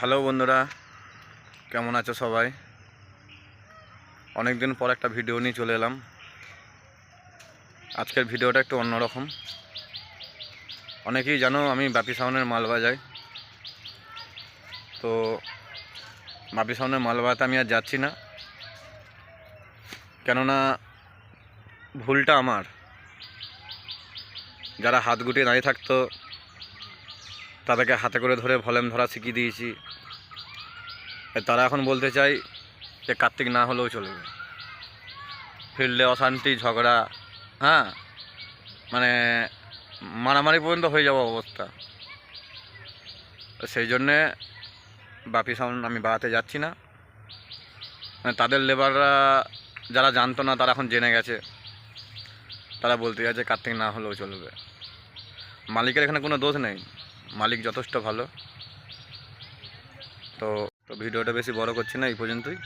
Hello বন্ধুরা, কেমন আছো সবাই? অনেক দিন পর একটা ভিডিও নিয়ে চলে এলাম। আজকের ভিডিওটা একটু অন্যরকম। অনেকেই জানো আমি বাপি সাউনের মাল বাজাই। তো বাপি সাউনের মাল বাজাতে আমি আর যাচ্ছি না। কেননা ভুলটা আমার। যারা হাত গুটিয়ে দাঁড়িয়ে থাকতো তাদেরকে হাতে করে ধরে ভলেম ধরা শিখিয়ে দিয়েছি। তারা এখন বলতে চাই যে কার্তিক না হলেও চলবে। ফিল্ডে অশান্তি, ঝগড়া হ্যাঁ? মানে মারামারি পর্যন্ত হয়ে যাওয়া অবস্থা। সেই জন্যে বাপি সাউন্ড আমি বাড়াতে যাচ্ছি না। মানে তাদের লেবাররা যারা জানতো না, তারা এখন জেনে গেছে। তারা বলতে যাচ্ছে কার্তিক না হলেও চলবে। মালিকের এখানে কোনো দোষ নেই। মালিক যথেষ্ট ভালো। তো ভিডিওটা বেশি বড় করছি না এই পর্যন্তই।